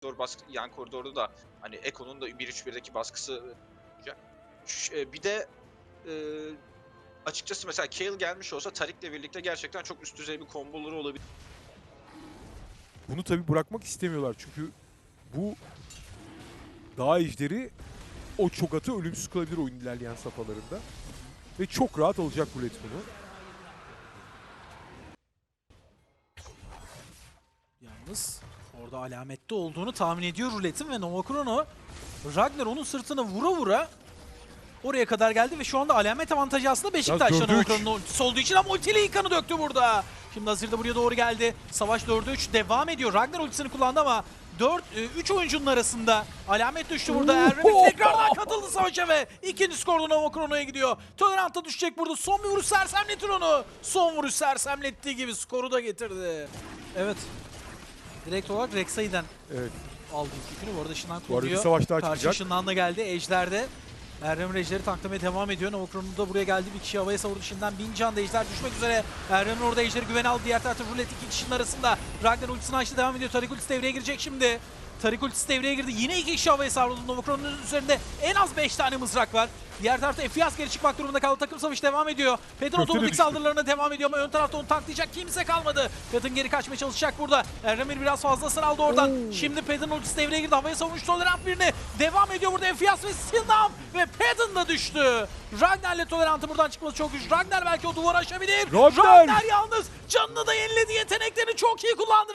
koridor baskı yan koridorda da hani Eko'nun da 1-3-1'deki baskısı olacak. Ş- e, Bir de e, açıkçası mesela Kayle gelmiş olsa Tarik'le birlikte gerçekten çok üst düzey bir komboları olabilir. Bunu tabi bırakmak istemiyorlar çünkü bu dağ ejderi o çogatı ölümsüz kılabilir oyun ilerleyen safhalarında. Ve çok rahat alacak Rulet bunu. Yalnız orada alamette olduğunu tahmin ediyor Rulet'in ve Nova Chrono Ragnar onun sırtına vura vura oraya kadar geldi ve şu anda alamet avantajı aslında Beşiktaş'ta Nova üç. Chrono'nun ultisi olduğu için ama ultiyle ilk kanı döktü burada. Şimdi Azir de buraya doğru geldi. Savaş 4'e 3 devam ediyor. Ragnar ultisini kullandı ama 4 3 oyuncunun arasında alamet düştü burada. Erremik tekrardan katıldı savaşa ve ikinci skorda Nova Chrono'ya gidiyor. Tolerant da düşecek burada. Son bir vuruş sersemletir onu. Son vuruş sersemlettiği gibi skoru da getirdi. Evet. Direkt olarak Rek'Sai'den Evet. aldı ilk yükünü. Bu arada ışından Bu arada bir kullanıyor. savaş daha Karşı çıkacak. ışından da geldi. Ejder'de. Erdem Ejder'i tanklamaya devam ediyor. Novokron'un da buraya geldi. Bir kişi havaya savurdu. Şimdiden bin can da Ejder düşmek üzere. Erdem'in orada Ejder'i güven aldı. Diğer tarafta Rulet iki kişinin arasında. Ragnar ultisini açtı devam ediyor. Tarik ultisi devreye girecek şimdi. Tarik ultisi devreye girdi. Yine iki kişi havaya savruldu. Novokron'un üzerinde en az 5 tane mızrak var. Diğer tarafta Efias geri çıkmak durumunda kaldı. Takım savaşı devam ediyor. Pedro otomatik düştü. saldırılarına devam ediyor ama ön tarafta onu tanklayacak kimse kalmadı. Pedin geri kaçmaya çalışacak burada. Erdemir biraz fazlasını aldı oradan. Şimdi Pedin ultisi devreye girdi. Havaya savunmuş Tolerant birini. Devam ediyor burada Efias ve Sildam ve Pedin da düştü. Ragnar'le Tolerant'ın buradan çıkması çok güç. Ragnar belki o duvarı aşabilir. Ragnar! yalnız canını da yeniledi.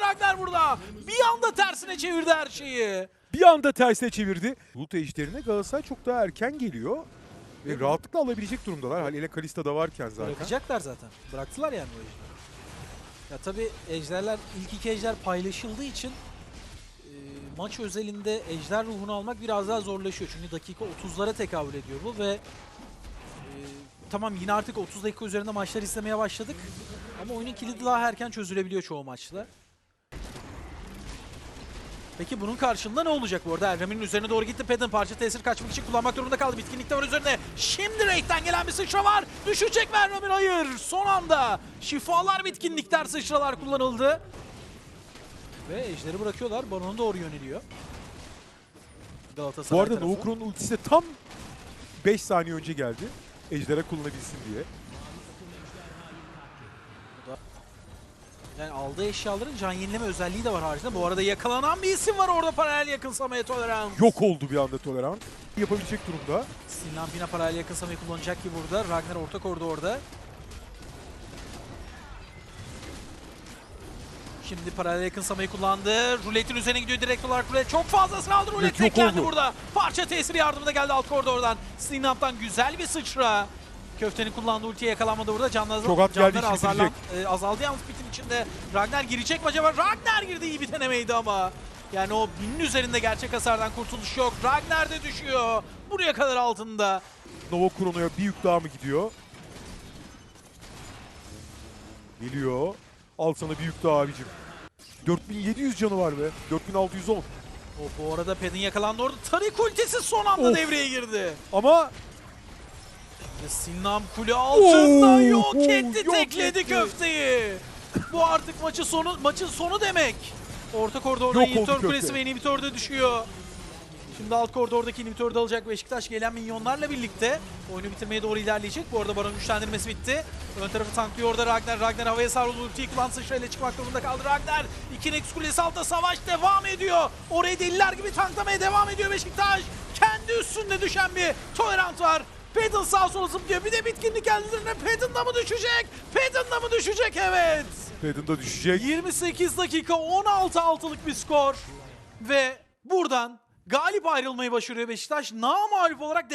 Ragnar burada. Bir anda tersine çevirdi her şeyi. Bir anda tersine çevirdi. Bulut ejderine Galatasaray çok daha erken geliyor. Ve rahatlıkla alabilecek durumdalar. Halil'e Kalista da varken zaten. Bırakacaklar zaten. Bıraktılar yani o ejderi. Ya tabi ejderler, ilk iki ejder paylaşıldığı için e, maç özelinde ejder ruhunu almak biraz daha zorlaşıyor. Çünkü dakika 30'lara tekabül ediyor bu ve e, tamam yine artık 30 dakika üzerinde maçlar izlemeye başladık. Ama oyunun kilidi daha erken çözülebiliyor çoğu maçta. Peki bunun karşılığında ne olacak bu arada? Erremin'in üzerine doğru gitti. Pedin parça tesir kaçmak için kullanmak durumunda kaldı. Bitkinlik de var üzerinde. Şimdi Raid'den gelen bir sıçra var. Düşecek mi Erremin? Hayır. Son anda şifalar bitkinlikler sıçralar kullanıldı. Ve ejderi bırakıyorlar. Baron'a doğru yöneliyor. Galatasaray Bu arada tarafı. Ultisi de tam 5 saniye önce geldi. Ejder'e kullanabilsin diye. Yani aldığı eşyaların can yenileme özelliği de var haricinde. Bu arada yakalanan bir isim var orada paralel yakınsamaya tolerans. Yok oldu bir anda Tolerant. Yapabilecek durumda. Sinan Pina paralel yakınsamayı kullanacak ki burada. Ragnar orta koridorda orada. Şimdi paralel yakınsamayı kullandı. Ruletin üzerine gidiyor direkt olarak rulet. Çok fazlasını aldı rulet. Teklendi oldu. burada. Parça tesiri yardımında geldi alt koridordan. Sinan'dan güzel bir sıçra. Köftenin kullandığı ultiye yakalanmadı burada. Canlar, Çok at canlar geldi, işini azarlan, e, azaldı yalnız bitin içinde. Ragnar girecek mi acaba? Ragnar girdi iyi bir denemeydi ama. Yani o binin üzerinde gerçek hasardan kurtuluş yok. Ragnar da düşüyor. Buraya kadar altında. Nova Krono'ya bir yük daha mı gidiyor? Geliyor. Al sana bir yük daha abicim. 4700 canı var be. 4610. O bu arada Pedin yakalandı orada. Tarik ultisi son anda Of. devreye girdi. Ama Ve Sinan kule altında Oo, yok etti, yok tekledi etti. köfteyi. Bu artık maçın sonu maçın sonu demek. Orta koridorda Yok oldu inhibitör köfte. kulesi ve inhibitör de düşüyor. Şimdi alt koridordaki inhibitörü de alacak Beşiktaş gelen minyonlarla birlikte oyunu bitirmeye doğru ilerleyecek. Bu arada Baron güçlendirmesi bitti. Ön tarafı tanklıyor orada Ragnar. Ragnar havaya savruldu. Ultiyi kullandı sıçrayla çıkmak durumunda kaldı Ragnar. 2 kulesi altta savaş devam ediyor. Orayı deliler gibi tanklamaya devam ediyor Beşiktaş. Kendi üstünde düşen bir tolerant var. Pedal sağ sola zıplıyor. Bir de bitkinlik geldi üzerine. Pedal da mı düşecek? Pedal da mı düşecek? Evet. Pedin de düşecek. 28 dakika 16 altılık bir skor. Ve buradan galip ayrılmayı başarıyor Beşiktaş. Namalip olarak